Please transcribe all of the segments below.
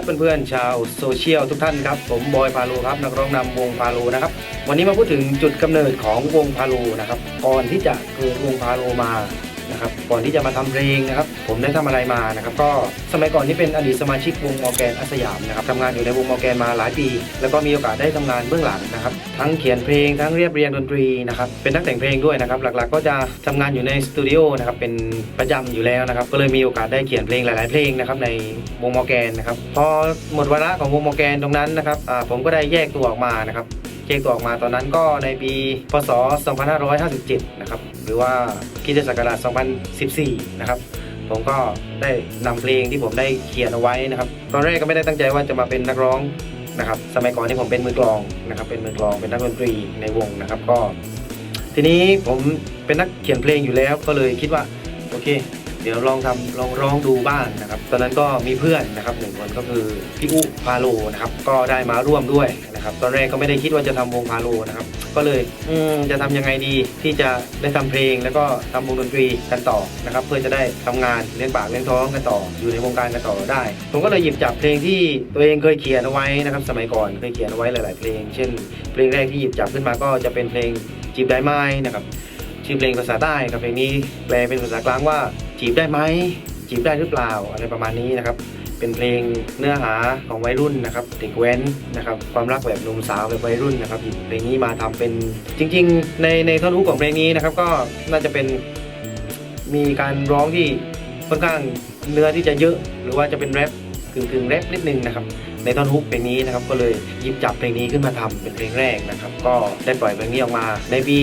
ครับเพื่อนๆชาวโซเชียลทุกท่านครับผมบอยพาลูครับนักร้องนำวงพาลูนะครับวันนี้มาพูดถึงจุดกำเนิดของวงพาลูนะครับก่อนที่จะเกิดวงพาลูมา นะครับก่อนที่จะมาทำเพลงนะครับผมได้ทำอะไรมานะครับก็สมัยก่อนนี่เป็นอดีตสมาชิกวงมอแกนอัสยามนะครับทำงานอยู่ในวงมอแกนมาหลายปี แล้วก็มีโอกาสได้ทำงานเบื้องหลังนะครับทั้งเขียนเพลงทั้งเรียบเรียงดนตรีนะครับเป็นนักแต่งเพลงด้วยนะครับหลักๆ ก็จะทำงานอยู่ในสตูดิโอนะครับเป็นประจำอยู่แล้วนะครับก็เลยมีโอกาสได้เขียนเพลงหลาย ๆ เพลงนะครับในวงมอแกนนะครับพอหมดวาระของวงมอแกนตรงนั้นนะครับผมก็ได้แยกตัวออกมานะครับ แยกตัวออกมาตอนนั้นก็ในปีพศ 2557 นะครับ หรือว่าคริสตศักราช 2014 นะครับ ผมก็ได้นำเพลงที่ผมได้เขียนเอาไว้นะครับ ตอนแรกก็ไม่ได้ตั้งใจว่าจะมาเป็นนักร้องนะครับ สมัยก่อนที่ผมเป็นมือกลองนะครับ เป็นมือกลอง เป็นนักดนตรีในวงนะครับ ก็ ทีนี้ผมเป็นนักเขียนเพลงอยู่แล้ว ก็เลยคิดว่า โอเค เดี๋ยวลองทำลองร้องดูบ้างนะครับ ตอนนั้นก็มีเพื่อนนะครับหนึ่งคนก็คือพี่อุพาโลนะครับก็ได้มาร่วมด้วยนะครับ ตอนแรกก็ไม่ได้คิดว่าจะทำวงพาโลนะครับ ก็เลยอืจะทำยังไงดีที่จะได้ทำเพลง แล้วก็ทำวงดนตรีกันต่อนะครับ เพื่อจะได้ทำงานเลี้ยงปากเลี้ยงท้องกันต่อ อยู่ในวงการกันต่อได้ ผมก็เลยหยิบจับเพลงที่ตัวเองเคยเขียนเอาไว้นะครับ สมัยก่อนเคยเขียนเอาไว้หลาย ๆ เพลง เช่น เพลงแรกที่หยิบจับขึ้นมาก็จะเป็นเพลงจีบได้ไหมนะครับชื่อเพลงภาษาใต้ครับเพลงนี้แปลเป็นภาษากลางว่า จีบได้ไหมจีบได้หรือเปล่าอะไรประมาณนี้นะครับ เป็นเพลงเนื้อหาของวัยรุ่นนะครับเด็กแว้นนะครับความรักแบบหนุ่มสาวแบบวัยรุ่นนะครับหยิบเพลงนี้มาทำเป็นจริง ๆ ในในท่อนฮุกของเพลงนี้นะครับ ก็น่าจะเป็นมีการร้องที่ค่อนข้างเนื้อที่จะเยอะ หรือว่าจะเป็นแรป กึ่งกึ่งแรปนิดนึงนะครับในท่อนฮุกเพลงนี้นะครับก็เลยหยิบจับเพลงนี้ขึ้นมาทำเป็นเพลงแรกนะครับก็ได้ปล่อยเพลงนี้ออกมา ในปี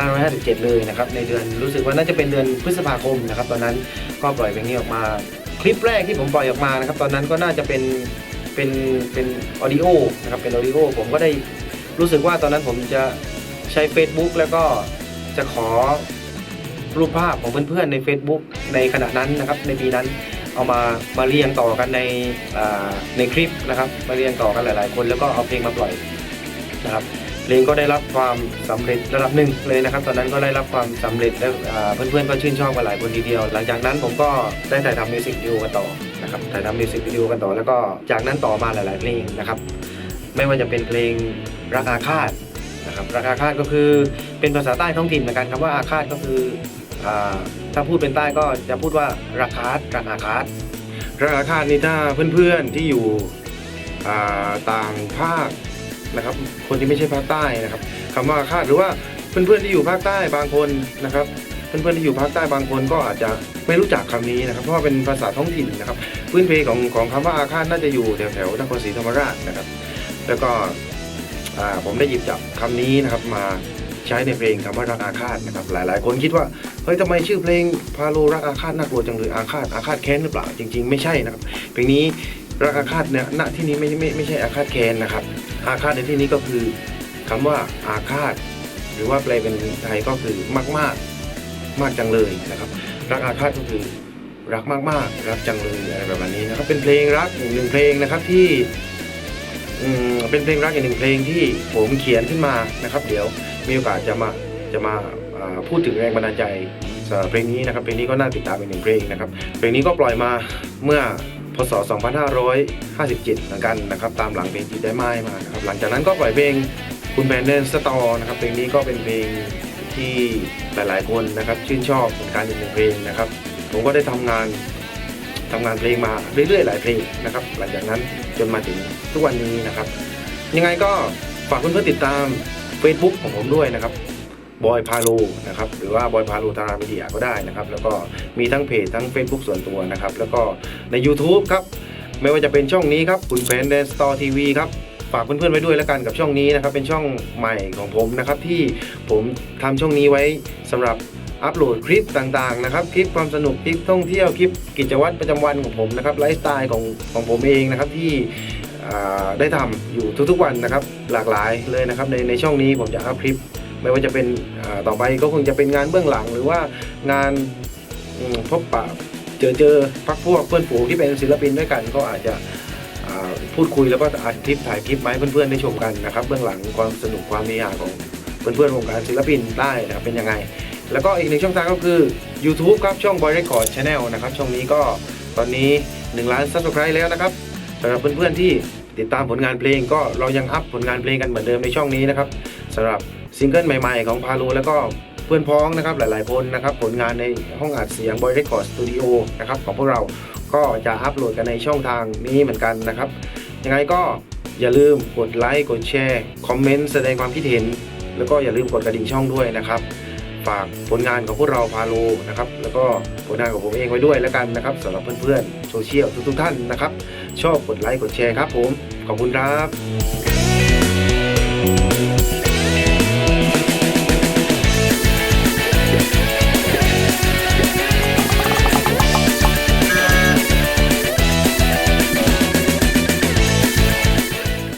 2557 เลยนะครับในเดือนรู้สึกว่าน่าจะเป็นเดือนพฤษภาคมนะครับตอนนั้นก็ปล่อยเพลงนี้ออกมา คลิปแรกที่ผมปล่อยออกมานะครับตอนนั้นก็น่าจะเป็นเป็นเป็นออดิโอนะครับเป็นออดิโอผมก็ได้รู้สึกว่าตอนนั้นผมจะใช้ Facebook แล้วก็จะขอรูปภาพของเพื่อนๆใน Facebook ในขณะนั้นนะครับในปีนั้น เอามามาเรียงต่อกันในในคลิปนะครับ มาเรียงต่อกันหลาย ๆ คนแล้วก็เอาเพลงมาปล่อยนะครับเพลงก็ได้รับความสำเร็จระดับหนึ่งเลยนะครับ ตอนนั้นก็ได้รับความสำเร็จแล้วเพื่อน ๆ ก็ชื่นชอบกันหลายคนทีเดียว หลังจากนั้นผมก็ได้ถ่ายทำมิวสิกวิดีโอกันต่อนะครับถ่ายทำมิวสิกวิดีโอกันต่อ แล้วก็จากนั้นต่อมาหลาย ๆ เพลงนะครับ ไม่ว่าจะเป็นเพลงรักอาฆาตนะครับรักอาฆาตก็คือเป็นภาษาใต้ท้องถิ่นเหมือนกันคำว่าอาฆาตก็คือ ถ้าพูดเป็นใต้ก็จะพูดว่าราคาตรักอาฆาตรักอาฆาตนี่ถ้าเพื่อนๆที่อยู่ต่างภาคนะครับ คนที่ไม่ใช่ภาคใต้นะครับคำว่าอาฆาหรือว่าเพื่อนๆที่อยู่ภาคใต้บางคนนะครับเพื่อนๆที่อยู่ภาคใต้บางคนก็อาจจะไม่รู้จักคำนี้นะครับ เพราะว่าเป็นภาษาท้องถิ่นนะครับพื้นเพของของคำว่าอาฆาตน่าจะอยู่แถวๆนครศรีธรรมราชนะครับ แล้วก็ผมได้หยิบจับคำนี้นะครับมา ใช้ในเพลงคำว่ารักอาฆาตนะครับหลาย ๆ คนคิดว่าเฮ้ยทำไมชื่อเพลงพาโลรักอาฆาตน่ากลัวจังเลยอาฆาตอาฆาตแค้นหรือเปล่าจริง ๆ ไม่ใช่นะครับเพลงนี้รักอาฆาตเนี่ยณที่นี้ไม่ไม่ไม่ใช่อาฆาตแค้นนะครับ อาฆาตในที่นี้ก็คือคำว่าอาฆาต หรือว่าแปลเป็นไทยก็คือมากมากๆมากจังเลยนะครับ รักอาฆาตก็คือรักมากๆรักจังเลยอะไรแบบนี้นะครับเป็นเพลงรักหนึ่งเพลงนะครับที่ เป็นเพลงรักอีกหนึ่งเพลงที่ผมเขียนขึ้นมานะครับ เดี๋ยวมีโอกาสจะมาจะมาพูดถึงแรงบันดาลใจสำหรับเพลงนี้นะครับเพลงนี้ก็น่าติดตามเป็นหนึ่งเพลงนะครับเพลงนี้ก็ปล่อยมาเมื่อพศ 2557เหมือนกันนะครับตามหลังเพลงจีบได้ไม้มานะครับหลังจากนั้นก็ปล่อยเพลงคุณแบนเดนสตอนะครับเพลงนี้ก็เป็นเพลงที่หลาย ๆ คนนะครับชื่นชอบเหมือนกันอีกหนึ่งเพลงนะครับ ผมก็ได้ทำงาน ทำงานเพลงมาเรื่อยๆ หลายเพลงนะครับ หลังจากนั้นจนมาถึงทุกวันนี้นะครับ ยังไงก็ฝากเพื่อนๆติดตาม Facebook ของผมด้วยนะครับบอยพาโลนะครับหรือว่าบอยพาโลทารามีเดียก็ได้นะครับ แล้วก็มีทั้งเพจทั้ง Facebook ส่วนตัวนะครับ แล้วก็ใน YouTube ครับ ไม่ว่าจะเป็นช่องนี้ครับคุณแฟนแดนสตอร์ทีวีครับฝากเพื่อนๆไว้ด้วยแล้วกันกับช่องนี้นะครับ เป็นช่องใหม่ของผมนะครับที่ผมทำช่องนี้ไว้สำหรับ อัปโหลดคลิปต่างๆนะครับคลิปความสนุกคลิปท่องเที่ยวคลิปกิจวัตรประจำวันของผมนะครับไลฟ์สไตล์ของของผมเองนะครับที่ได้ทำอยู่ทุกๆวันนะครับหลากหลายเลยนะครับในในช่องนี้ผมจะอัพคลิป ไม่ว่าจะเป็นต่อไปก็คงจะเป็นงานเบื้องหลัง หรือว่างานพบปะเจอเจอพักพวกเพื่อนฝูงที่เป็นศิลปินด้วยกันก็อาจจะพูดคุยแล้วก็อัดคลิปถ่ายคลิปมาให้เพื่อนๆได้ชมกันนะครับเบื้องหลังความสนุกความมีหาของเพื่อนๆวงการศิลปินได้นะครับเป็นยังไง แล้วก็อีกหนึ่งช่องทางก็คือ YouTube ครับช่อง Boy Record Channel นะครับ ช่องนี้ก็ตอนนี้1ล้าน Subscribe แล้วนะครับสำหรับเพื่อนๆที่ติดตามผลงานเพลงก็เรายังอัพผลงานเพลงกันเหมือนเดิมในช่องนี้นะครับสำหรับซิงเกิลใหม่ๆของพาลูแล้วก็เพื่อนพ้องนะครับหลายๆคนนะครับผลงานในห้องอัดเสียง Boy Record Studio นะครับของพวกเราก็จะอัพโหลดกันในช่องทางนี้เหมือนกันนะครับ ยังไงก็อย่าลืมกดไลค์กดแชร์คอมเมนต์แสดงความคิดเห็น แล้วก็อย่าลืมกดกระดิ่งช่องด้วยนะครับ ฝากผลงานของพวกเราพาโลนะครับแล้วก็ผลงานของผมเองไว้ด้วยแล้วกันนะครับสำหรับเพื่อนๆโซเชียลทุกๆท่านนะครับ ชอบกดไลค์กดแชร์ครับผม ขอบคุณครับ